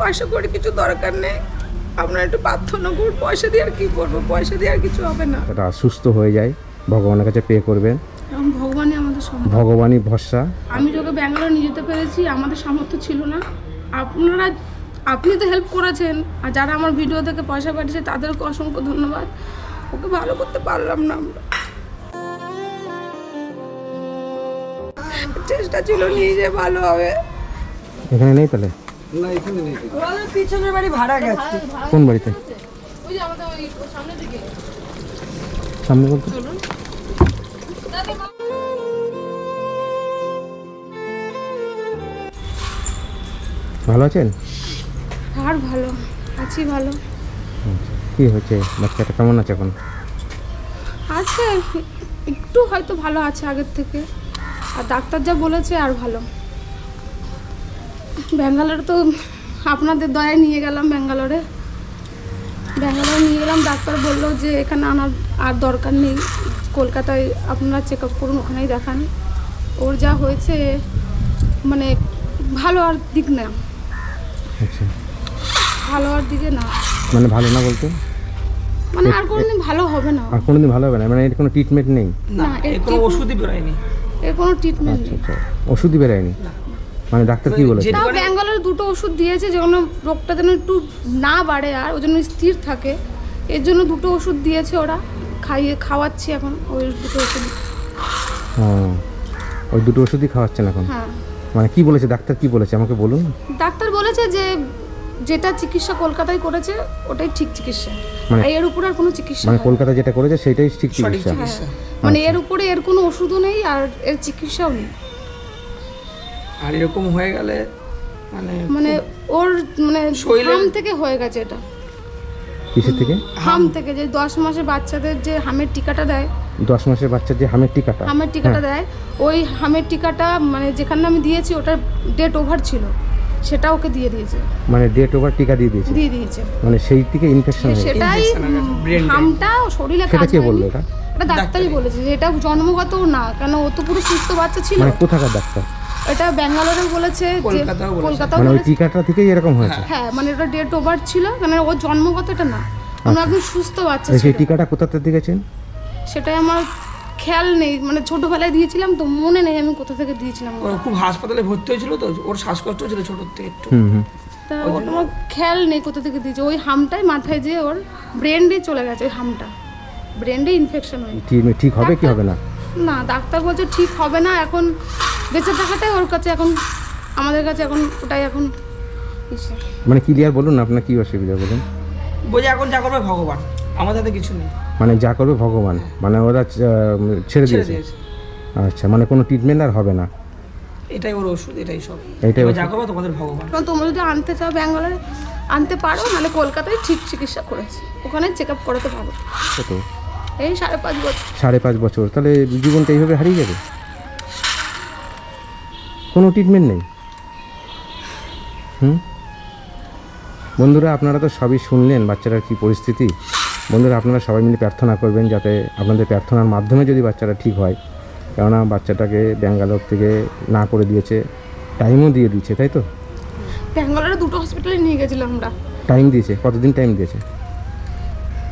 পয়সা করে কিছু দরকার নেই। আপনারা একটু প্রার্থনা করুন পয়সা দিয়ে আর কি করব? পয়সা দিয়ে আর কিছু হবে না। তারা সুস্থ হয়ে যায়। ভগবানের কাছে পে করবেন। ভগবানই আমাদের ভগবানই ভরসা। আমি তোকে ব্যাঙ্গালোর নিয়ে যেতে পেরেছি আমাদের সামর্থ্য ছিল না। আপনারা আপনি তো হেল্প করেছেন। আর যারা আমার ভিডিও থেকে পয়সা পাঠিয়েছে তাদেরকে অসংখ্য ধন্যবাদ। ওকে ভালো করতে পারলাম না আমরা। চেষ্টা ছিল নিয়ে যে ভালো হবে। এখানে নেই তাহলে? ওদের পিছনের বাড়ি ভাড়া গেছে। কোন বাড়িতে? ওই যে আমাদের ওই সামনের দিকে। সামনে বলতে? ভালো আছেন? আর ভালো আছি ভালো। কি হয়েছে? বাচ্চাটা কেমন আছে এখন? আছে একটু হয়তো ভালো আছে আগের থেকে। আর ডাক্তার যা বলেছে আর ভালো। ব্যাঙ্গালোরে তো আপনাদের দয়ায় নিয়ে গেলাম ব্যাঙ্গালোরে। ব্যাঙ্গালোরে নিয়ে গেলাম ডাক্তার বলল যে এখানে আনার আর দরকার নেই কলকাতায় আপনারা চেক আপ করুন ওখানেই দেখান। ওর যা হয়েছে মানে ভালো আর দিক না। আচ্ছা। ভালো আর দিকে না। মানে ভালো না বলতে? মানে আর কোনোদিন ভালো হবে না। আর কোনোদিন ভালো হবে না মানে এর কোনো ট্রিটমেন্ট নেই? না না, এর কোনো ওষুধই বেরোয়নি। এর কোনো ট্রিটমেন্ট আচ্ছা নেই। আচ্ছা ওষুধই বেরোয়নি? মানে ডাক্তার কি বলেছে? যে- তাও মানে- ব্যাঙ্গালোর দুটো ওষুধ দিয়েছে যেগুলো রোগটা যেন একটু না বাড়ে আর ওই জন্য স্থির থাকে। এর জন্য দুটো ওষুধ দিয়েছে ওরা খাইয়ে খাওয়াচ্ছি এখন ওই দুটো ওষুধ। ও ওই দুটো ওষুধই খাওয়াচ্ছেন এখন? হ্যাঁ। মানে কি বলেছে? ডাক্তার কি বলেছে? আমাকে বলুন। ডাক্তার বলেছে যে যেটা চিকিৎসা কলকাতায় করেছে ওটাই ঠিক চিকিৎসা। মানে- এর উপরে আর কোনো চিকিৎসা মানে কলকাতা যেটা করেছে সেটাই ঠিক সঠিক চিকিৎসা। চিকিৎসা। মানে এর উপরে এর কোনো ওষুধও নেই আর এর চিকিৎসাও নেই। আর এরকম হয়ে গেলে মানে মানে ওর মানে শরীরের- হাম থেকে হয়ে গেছে এটা। কিসের থেকে? হাম থেকে যে দশ মাসে বাচ্চাদের যে হামের টিকাটা দেয়। দশ মাসের বাচ্চার যে হামের টিকাটা? হামের টিকাটা দেয়। ওই হামের টিকাটা মানে যেখানে আমি দিয়েছি ওটার ডেট ওভার ছিল। সেটা ওকে দিয়ে দিয়েছে। মানে ডেট ওভার টিকা দিয়ে দিয়েছে? দিয়ে দিয়েছে। মানে সেই থেকে ইনফেকশন হয়ে গেছে। সেটাই Injection হয়ে গেছে, brain drain। হামটা শরীরে সেটা কাজ কে হয়নি। বলল এটা এটা ডাক্তারই। বলেছে যে এটা জন্মগত না কেন ও তো পুরো সুস্থ বাচ্চা ছিল। মানে কোথাকার ডাক্তার? এটা ব্যাঙ্গালোরে বলেছে যে কলকাতাও কলকাতাও মানে ওই বলেছে। টিকাটা থেকেই এরকম হয়েছে? হ্যাঁ মানে ওটা ডেট ওভার ছিল মানে ও জন্মগত এটা না আমরা একদম সুস্থ বাচ্চা আর সেই ছিল। টিকাটা কোথাতে দিয়েছেন? সেটাই আমার খেয়াল নেই মানে ছোটবেলায় দিয়েছিলাম তো মনে নেই আমি কোথা থেকে দিয়েছিলাম ওর খুব হাসপাতালে ভর্তি হয়েছিল তো ওর শ্বাসকষ্ট ছিল ছোটোর থেকে একটু। হুম হুম। তা ওটা আমার খেয়াল নেই কোথা থেকে দিয়েছে। ওই হামটাই মাথায় যেয়ে ওর ব্রেন্ডে চলে গেছে ওই হামটা। ব্রেন্ডে ইনফেকশন হয়ে। ঠিক ঠিক হবে কি হবে না? না ডাক্তার বলছে ঠিক হবে না এখন বেঁচে থাকাটাই ওর কাছে এখন আমাদের কাছে এখন ওটাই এখন মানে ক্লিয়ার বলুন না আপনার কি অসুবিধা বলুন? বোঝে এখন যা করবে ভগবান আমাদের হাতে কিছু নেই। মানে যা করবে ভগবান মানে ওরা ছেড়ে দিয়েছে? আচ্ছা মানে কোনো ট্রিটমেন্ট আর হবে না? এটাই ওর ওষুধ এটাই সব। ওষুধ? যা করবে তোমাদের ভগবান। কারণ তোমরা যদি আনতে চাও ব্যাঙ্গালোরে আনতে পারো নাহলে কলকাতায় ঠিক চিকিৎসা করেছে। ওখানে চেক আপ করাতে পারো। এই সাড়ে পাঁচ বছর। সাড়ে পাঁচ বছর তাহলে জীবনটা এইভাবে হারিয়ে যাবে? কোনো ট্রিটমেন্ট নেই? হুম? বন্ধুরা আপনারা তো সবই শুনলেন বাচ্চাটার কী পরিস্থিতি। বন্ধুরা আপনারা সবাই মিলে প্রার্থনা করবেন যাতে আপনাদের প্রার্থনার মাধ্যমে যদি বাচ্চাটা ঠিক হয়। কেননা বাচ্চাটাকে ব্যাঙ্গালোর থেকে না করে দিয়েছে টাইমও দিয়ে দিয়েছে তাই তো? ব্যাঙ্গালোরে দুটো হসপিটালে নিয়ে গেছিলাম আমরা। টাইম দিয়েছে? কতদিন টাইম দিয়েছে?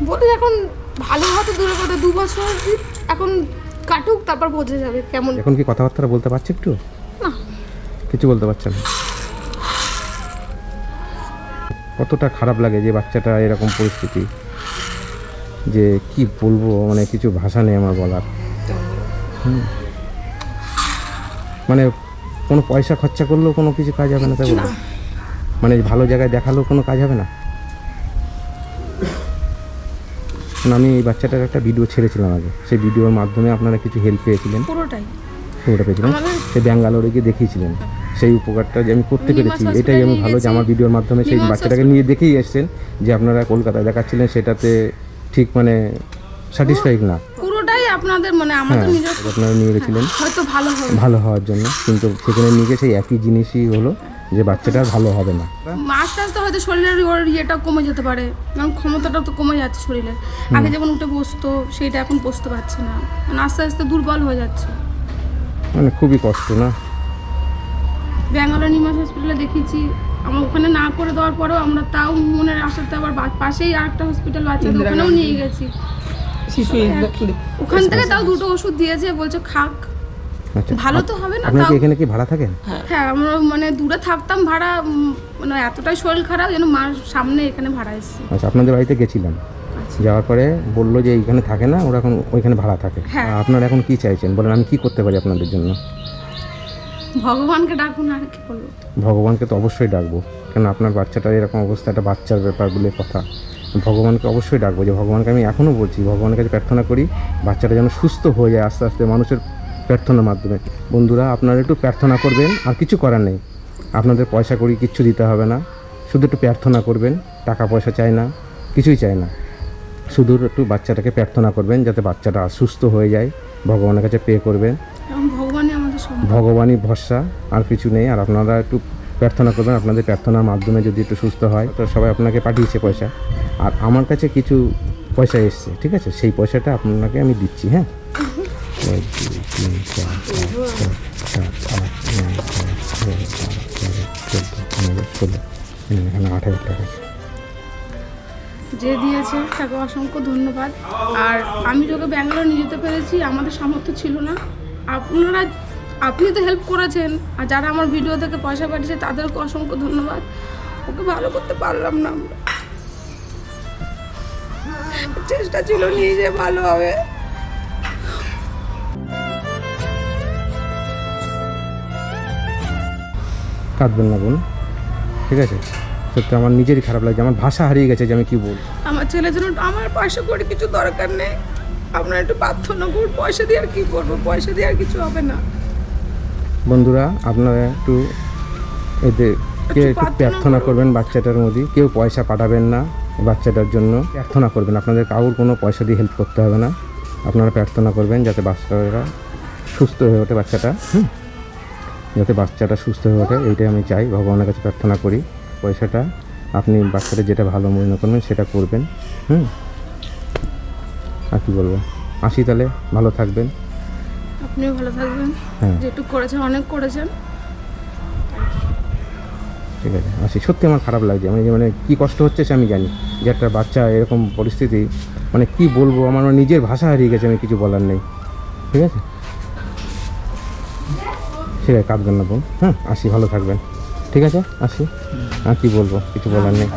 বলে এখন ভালো হতে দূরে কথা দু বছর এখন কাটুক তারপর বোঝা যাবে কেমন। এখন কি কথাবার্তা বলতে পারছে একটু? না। কিছু বলতে পারছে না। কতটা খারাপ লাগে যে বাচ্চাটা এরকম পরিস্থিতি, যে কি বলব মানে কিছু ভাষা নেই আমার বলার। মানে কোনো পয়সা খরচা করলেও কোনো কিছু কাজ হবে না, তাই বলব মানে ভালো জায়গায় দেখালেও কোনো কাজ হবে না? আমি এই বাচ্চাটার একটা ভিডিও ছেড়েছিলাম আগে। সেই ভিডিওর মাধ্যমে আপনারা কিছু হেল্প পেয়েছিলেন? পুরোটাই। পুরোটা পেয়েছিলাম। আমাদের- সে ব্যাঙ্গালোরে গিয়ে দেখিয়েছিলেন। সেই উপকারটা যে আমি করতে পেরেছি। এটাই আমি ভালো যে আমার ভিডিওর মাধ্যমে সেই বাচ্চাটাকে নিয়ে দেখেই এসেছেন যে আপনারা কলকাতায় দেখাচ্ছিলেন সেটাতে ঠিক মানে স্যাটিসফাইড না। পুরোটাই আপনাদের মানে হ্যাঁ আমাদের নিজের আপনারা নিয়ে গেছিলেন। হয়তো ভালো ভালো হওয়ার জন্য। কিন্তু সেখানে নিয়ে গিয়ে সেই একই জিনিসই হলো যে বাচ্চাটা ভালো হবে না। আস্তে আস্তে হয়তো শরীরের ওর ইয়েটা কমে যেতে পারে। কারণ ক্ষমতাটা তো কমে যাচ্ছে শরীরে আগে যেমন উঠে বসতো সেইটা এখন বসতে পারছে না। মানে আস্তে আস্তে দুর্বল হয়ে যাচ্ছে। মানে খুবই কষ্ট না? ব্যাঙ্গালোর নিমাস হসপিটালে দেখিয়েছি আমার ওখানে না করে দেওয়ার পরেও আমরা তাও মনের আশাতে আবার পাশেই আর একটা হসপিটাল ইন্দিরা ওখানেও নিয়ে গেছি। শিশু ওখান থেকে তাও দুটো ওষুধ দিয়েছে বলছে খাক। আচ্ছা ভালো তো হবে না তাও এখানে কি ভাড়া থাকেন? হ্যাঁ। আমরা মানে দূরে থাকতাম ভাড়া মানে এতটাই শরীর খারাপ যেন মার সামনে এখানে ভাড়া এসেছি। আচ্ছা আপনাদের বাড়িতে গেছিলাম আচ্ছা। যাওয়ার পরে বলল যে এইখানে থাকে না ওরা এখন ওইখানে ভাড়া থাকে। হ্যাঁ। আপনারা এখন কি চাইছেন? বলেন আমি কি করতে পারি আপনাদের জন্য? ভগবানকে কি বলব? ভগবানকে তো অবশ্যই ডাকবো। কেন আপনার বাচ্চাটার এরকম অবস্থা একটা বাচ্চার ব্যাপার বলে কথা। ভগবানকে অবশ্যই ডাকবো যে ভগবানকে আমি এখনও বলছি ভগবানের কাছে প্রার্থনা করি বাচ্চাটা যেন সুস্থ হয়ে যায় আস্তে আস্তে মানুষের প্রার্থনার মাধ্যমে। বন্ধুরা আপনারা একটু প্রার্থনা করবেন আর কিছু করার নেই। আপনাদের পয়সা করি কিচ্ছু দিতে হবে না। শুধু একটু প্রার্থনা করবেন টাকা পয়সা চাই না কিছুই চাই না। শুধু একটু বাচ্চাটাকে প্রার্থনা করবেন যাতে বাচ্চাটা সুস্থ হয়ে যায়। ভগবানের কাছে পে করবেন। ভগবানই ভরসা আর কিছু নেই। আর আপনারা একটু প্রার্থনা করবেন আপনাদের প্রার্থনার মাধ্যমে যদি একটু সুস্থ হয় তো সবাই আপনাকে পাঠিয়েছে পয়সা। আর আমার কাছে কিছু পয়সা এসছে ঠিক আছে? সেই পয়সাটা আপনাকে আমি দিচ্ছি হ্যাঁ? এক, দুই, তিন, চার, সাত, আট, নয়, দশ, এগারো, চোদ্দ, পনেরো, ষোলো এখানে আট হাজার টাকা। যে দিয়েছে, তাকে অসংখ্য ধন্যবাদ। আর আমি তোকে ব্যাঙ্গালোর নিয়ে যেতে পেরেছি, আমাদের সামর্থ্য ছিল না। আপনারা আপনি তো হেল্প করেছেন, আর যারা আমার ভিডিও থেকে পয়সা পাঠিয়েছে, তাদেরকে অসংখ্য ধন্যবাদ। ওকে ভালো করতে পারলাম না আমরা। চেষ্টা ছিল নিয়ে যে ভালো হবে। কাঁদবেন না বোন, ঠিক আছে? সত্যি আমার নিজেরই খারাপ লাগছে আমার ভাষা হারিয়ে গেছে যে আমি কি বলব। আমার ছেলের জন্য আমার পয়সা করে কিছু দরকার নেই আপনারা একটু প্রার্থনা করুন পয়সা দিয়ে আর কি করব পয়সা দিয়ে আর কিছু হবে না। বন্ধুরা আপনারা একটু এদের কে একটু প্রার্থনা প্রার্থনা করবেন বাচ্চাটার মধ্যে কেউ পয়সা পাঠাবেন না বাচ্চাটার জন্য প্রার্থনা করবেন আপনাদের কাউর কোনো পয়সা দিয়ে হেল্প করতে হবে না আপনারা প্রার্থনা করবেন যাতে বাচ্চারা সুস্থ হয়ে ওঠে বাচ্চাটা হুম যাতে বাচ্চাটা সুস্থ হয়ে ওঠে এইটাই আমি চাই ভগবানের কাছে প্রার্থনা করি। পয়সাটা আপনি বাচ্চাটা যেটা ভালো মনে করবেন সেটা করবেন হুম? আর কি বলব? আসি তাহলে ভালো থাকবেন। আপনিও ভালো থাকবেন। হ্যাঁ। যেটুকু করেছেন অনেক করেছেন। ঠিক আছে আসি। সত্যি আমার খারাপ লাগছে। যে মানে কী কষ্ট হচ্ছে সে আমি জানি। যে একটা বাচ্চা এরকম পরিস্থিতি মানে কি বলব? আমার মানে নিজের ভাষা হারিয়ে গেছে আমি কিছু বলার নেই। ঠিক আছে? ঠিক আছে কাঁদবেন না বোন। হ্যাঁ আসি ভালো থাকবেন। ঠিক আছে? আসি। আর কি বলব? কিছু বলার নেই।